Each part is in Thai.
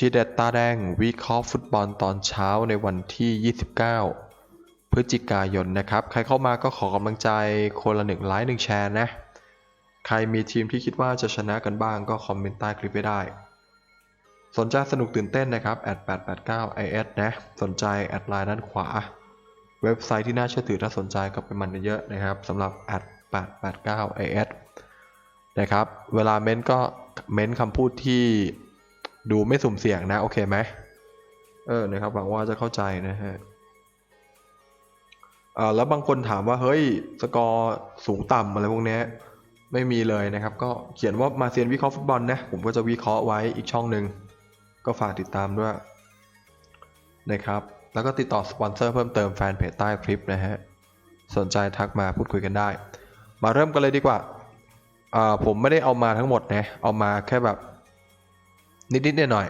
ทีเด็ดตาแดงวิเคราะห์ฟุตบอลตอนเช้าในวันที่ 29 พฤศจิกายนนะครับ ใครเข้ามาก็ขอกำลังใจคนละหนึ่งไลค์หนึ่งแชร์นะ ใครมีทีมที่คิดว่าจะชนะกันบ้างก็คอมเมนต์ใต้คลิปไว้ได้ สนใจสนุกตื่นเต้นนะครับ889 is นะ สนใจแอดไลน์ด้านขวา เว็บไซต์ที่น่าเชื่อถือถ้าสนใจก็ไปมันเยอะๆนะครับสำหรับ889 is นะครับ เวลาเม้นก็เม้นคำพูดที่ ดูไม่สุ่มเสี่ยงนะ โอเคไหมเออนะครับหวังว่าจะเข้าใจนะฮะเออแล้วบางคนถามว่าเฮ้ยสกอร์สูงต่ำอะไรพวกนี้ไม่มีเลยนะครับ ก็เขียนว่ามาเซียนวิเคราะห์ฟุตบอลนะ ผมก็จะวิเคราะห์ไว้อีกช่องหนึ่งก็ฝากติดตามด้วยนะครับ แล้วก็ติดต่อสปอนเซอร์เพิ่มเติมแฟนเพจใต้คลิปนะฮะสนใจทักมาพูดคุยกันได้ มาเริ่มกันเลยดีกว่าอ่าผมไม่ได้เอามาทั้งหมดนะเอามาแค่แบบ นิดๆหน่อย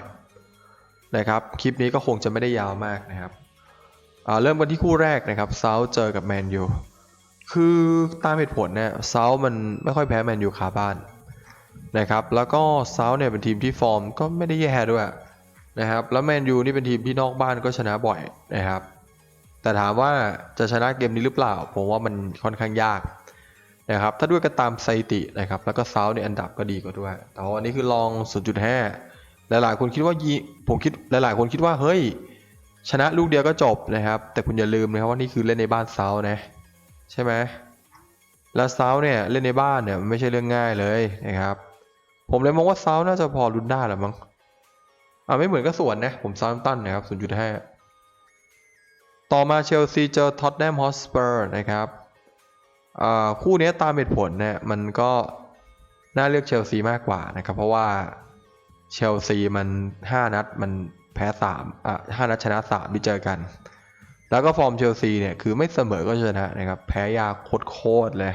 ๆนะครับ คลิปนี้ก็คงจะไม่ได้ยาวมากนะครับอ่าเริ่มกันที่คู่แรกนะครับเซาเจอกับแมนยูคือตามเหตุผลเนี่ยเซามันไม่ค่อยแพ้แมนยูคาบ้านนะครับ แล้วก็เซาเนี่ยเป็นทีมที่ฟอร์มก็ไม่ได้แย่ด้วยนะครับ แล้วแมนยูนี่เป็นทีมที่นอกบ้านก็ชนะบ่อยนะครับ แต่ถามว่าจะชนะเกมนี้หรือเปล่า ผมว่ามันค่อนข้างยากนะครับ ถ้าด้วยกันตามสถิตินะครับ แล้วก็เซาในอันดับก็ดีกว่าด้วย แต่วันนี้คือลอง 0.5 หลายๆ คนคิดว่ายีผมคิดหลายๆ คนคิดว่าเฮ้ย ชนะลูกเดียวก็จบนะครับ แต่คุณอย่าลืมนะครับว่านี่คือเล่นในบ้านเซานะใช่ไหมแล้วเซาเนี่ยเล่นในบ้านเนี่ยมันไม่ใช่เรื่องง่ายเลยนะครับ ผมเลยมองว่าเซาน่าจะพอรุนได้แหละมั้งอ่าไม่เหมือนก็ส่วนนะผมเซาตันนะครับ0.5ต่อมาเชลซีเจอท็อตแนมฮอสเปอร์นะครับอ่าคู่นี้ตามเหตุผลเนี่ยมันก็น่าเลือกเชลซีมากกว่านะครับ เพราะว่า เชลซีมัน5นัดมันแพ้3อะ5นัดชนะ3ที่เจอกัน แล้วก็ฟอร์มเชลซีเนี่ยคือไม่เสมอก็ชนะนะครับ แพ้ยากโคตรๆเลย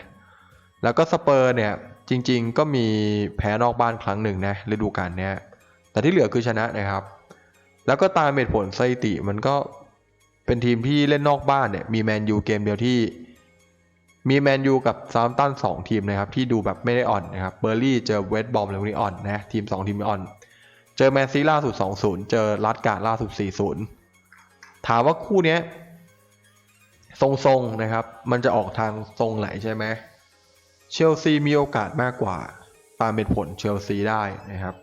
แล้วก็สเปอร์เนี่ยจริงๆ ก็มีแพ้นอกบ้านครั้งหนึ่งนะฤดูกาลเนี้ยแต่ที่เหลือคือชนะนะครับ แล้วก็ตามเหตุผลสถิติมันก็เป็นทีมที่เล่นนอกบ้านเนี่ยมีแมนยูเกมเดียวที่ มีแมนยูกับซาวตันสองทีมนะครับ ที่ดูแบบไม่ได้อ่อนนะครับเบอร์ลี่เจอเวสต์บอมอะไรพวกนี้อ่อนนะทีม2ทีมไม่อ่อน เจอแมนซีล่าสุด2-0เจอลัดการ์ล่าสุด4-0ถามว่าคู่เนี้ยทรงๆนะครับ มันจะออกทางทรงไหนใช่ไหมเชลซีมีโอกาสมากกว่า ตามเป็นผลเชลซีได้นะครับ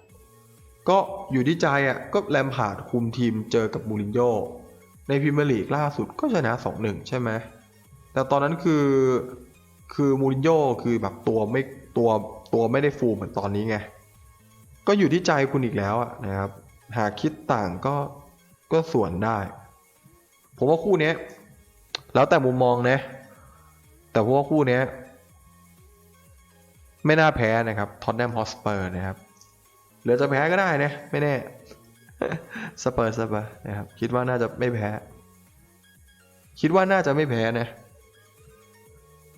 ก็อยู่ที่ใจอะก็แลมพาร์ดคุมทีมเจอกับมูรินโญ่ในพรีเมียร์ลีกล่าสุดก็ชนะ 2-1 ใช่ไหม แต่ตอนนั้นคือคือมูรินโญ่คือแบบตัวไม่ตัวตัวไม่ได้ฟูเหมือนตอนนี้ไง ก็อยู่ที่ใจคุณอีกแล้วนะครับ หากคิดต่างก็ก็ส่วนได้ ผมว่าคู่นี้แล้วแต่มุมมองนะ แต่ผมว่าคู่นี้ไม่น่าแพ้นะครับท็อตแนมฮอสเปอร์นะครับหรือจะแพ้ก็ได้นะ ไม่แน่สเปอร์สเปอร์นะครับ คิดว่าน่าจะไม่แพ้ คิดว่าน่าจะไม่แพ้นะ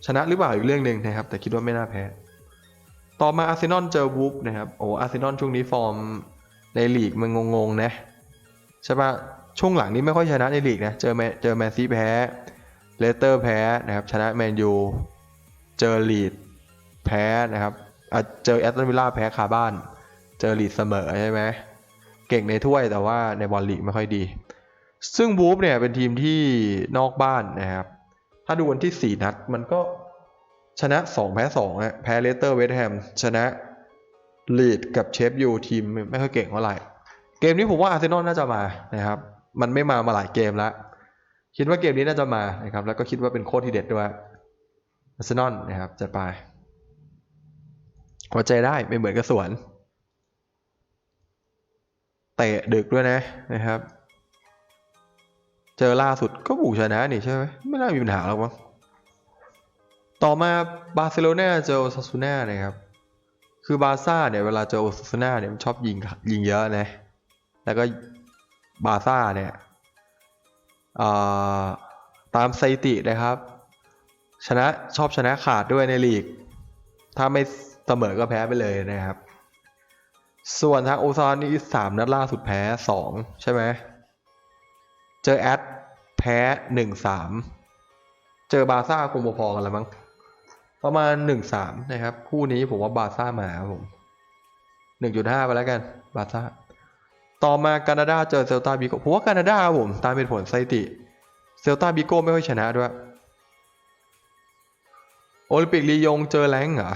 ชนะหรือเปล่าอีกเรื่องหนึ่งนะครับ แต่คิดว่าไม่น่าแพ้ ต่อมาอาร์เซนอลเจอวูฟนะครับ โอ้อาร์เซนอลช่วงนี้ฟอร์มในลีกมันงงๆนะใช่ปะช่วงหลังนี้ไม่ค่อยชนะในลีกนะเจอแมเจอแมนซีแพ้เลสเตอร์แพ้นะครับ ชนะแมนยูเจอลีดแพ้นะครับเจอแอตตันวิลล่าแพ้คาบ้าน เจอลีดเสมอใช่ไหมเก่งในถ้วยแต่ว่าในบอลลีกไม่ค่อยดี ซึ่งวูฟเนี่ยเป็นทีมที่นอกบ้านนะครับ ถ้าดูวันที่ 4 นัด มันก็ชนะ 2 แพ้2อะแพ้เลสเตอร์เวสต์แฮมชนะลีดกับเชฟยูทีมไม่ค่อยเก่งเท่าไหร่ เกมนี้ผมว่าอาร์เซนอลน่าจะมานะครับ มันไม่มามาหลายเกมแล้วคิดว่าเกมนี้น่าจะมานะครับ แล้วก็คิดว่าเป็นโค้ชที่เด็ดด้วยอาร์เซนอลนะครับจะไปหัวใจได้ไม่เหมือนกับสวนเตะดึกด้วยนะนะครับ จอล่าสุดก็บุกชนะนี่ใช่ไหมไม่น่ามีปัญหาหรอกมั้งต่อมาบาร์เซโลนาเจอโอซาซูน่านะครับ คือบาร์ซ่าเนี่ยเวลาเจอโอซาซูน่าเนี่ยมันชอบยิงยิงเยอะนะแล้วก็บาร์ซ่าเนี่ยตามสถิตินะครับ ชนะชอบชนะขาดด้วยในลีก ถ้าไม่เสมอก็แพ้ไปเลยนะครับ ส่วนทางโอซานนี่สามนัดล่าสุดแพ้สองใช่ไหม เจอแอดแพ้หนึ่งสามเจอบาซ่าคงพอๆกันแล้วมั้งประมาณหนึ่งสามนะครับ คู่นี้ผมว่าบาซ่ามาครับผมหนึ่งจุดห้าไปแล้วกัน บาซ่าต่อมาแคนาดาเจอเซลตาบิโกผมว่าแคนาดาครับผม ตามเป็นผลสถิติ เซลตาบิโกไม่ค่อยชนะด้วยโอลิมปิกลียงเจอแรงเหรอ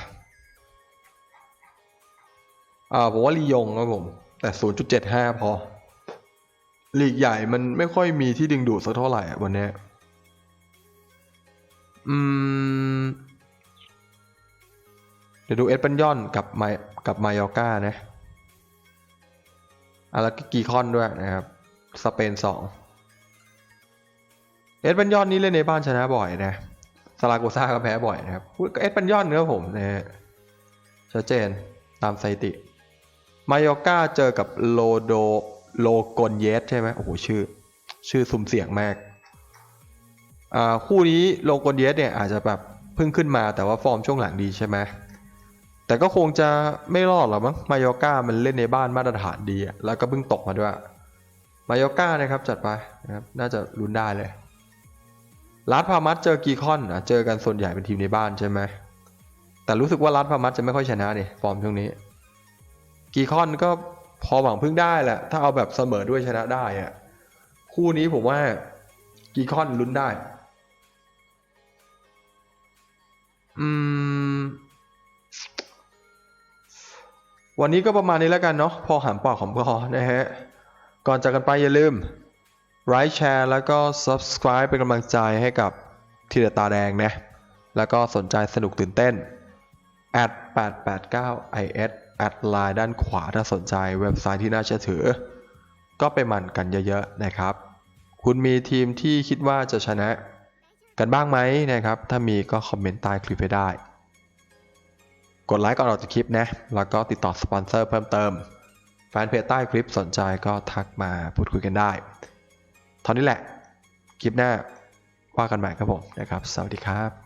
อ่าผมว่าลียงครับผม แต่ 0.75 พอ ลีกใหญ่มันไม่ค่อยมีที่ดึงดูดสักเท่าไหร่อะวันนี้อืม เดี๋ยวดูเอสปันยอนกับไมกับมายอร์ก้านะอะแล้วก็กีคอนด้วยนะครับ สเปนสองเอสปันยอนนี่เล่นในบ้านชนะบ่อยนะซาราโกซาก็แพ้บ่อยนะครับเอสปันยอนครับผมนะฮะชัดเจนตามสถิติมายอร์ก้าเจอกับโลโด โลกนเยสใช่ไหมโอ้โหชื่อ ชื่อสุ่มเสี่ยงมาก อ่าคู่นี้โลกนเยสเนี่ยอาจจะแบบเพิ่งขึ้นมาแต่ว่าฟอร์มช่วงหลังดีใช่ไหมแต่ก็คงจะไม่รอดหรอกมั้งมายอก้ามันเล่นในบ้านมาตรฐานดี แล้วก็เพิ่งตกมาด้วยมายอก้านะครับจัดไปนะครับน่าจะลุ้นได้เลยลัดพามัสเจอกีคอนอะเจอกันส่วนใหญ่เป็นทีมในบ้านใช่ไหมแต่รู้สึกว่าลัดพามัสจะไม่ค่อยชนะนี่ฟอร์มช่วงนี้ กีคอนก็ พอหวังพึ่งได้แหละ ถ้าเอาแบบเสมอด้วยชนะได้อะคู่นี้ผมว่ากีคอนลุ้นได้ อืม วันนี้ก็ประมาณนี้แล้วกันเนาะพอหามปากของพอนะฮะ ก่อนจากกันไปอย่าลืมไลค์แชร์แล้วก็ subscribe เป็นกำลังใจให้กับทีเดตาแดงนะ แล้วก็สนใจสนุกตื่นเต้น at 889 is แอดไลน์ด้านขวาถ้าสนใจเว็บไซต์ที่น่าเชื่อถือ ก็ไปมันกันเยอะๆนะครับ คุณมีทีมที่คิดว่าจะชนะกันบ้างไหมนะครับ ถ้ามีก็คอมเมนต์ใต้คลิปให้ได้ กดไลค์ก่อนออกจากคลิปนะ แล้วก็ติดต่อสปอนเซอร์เพิ่มเติม แฟนเพจใต้คลิปสนใจก็ทักมาพูดคุยกันได้เท่านี้แหละ คลิปหน้าว่ากันใหม่ครับผมนะครับ สวัสดีครับ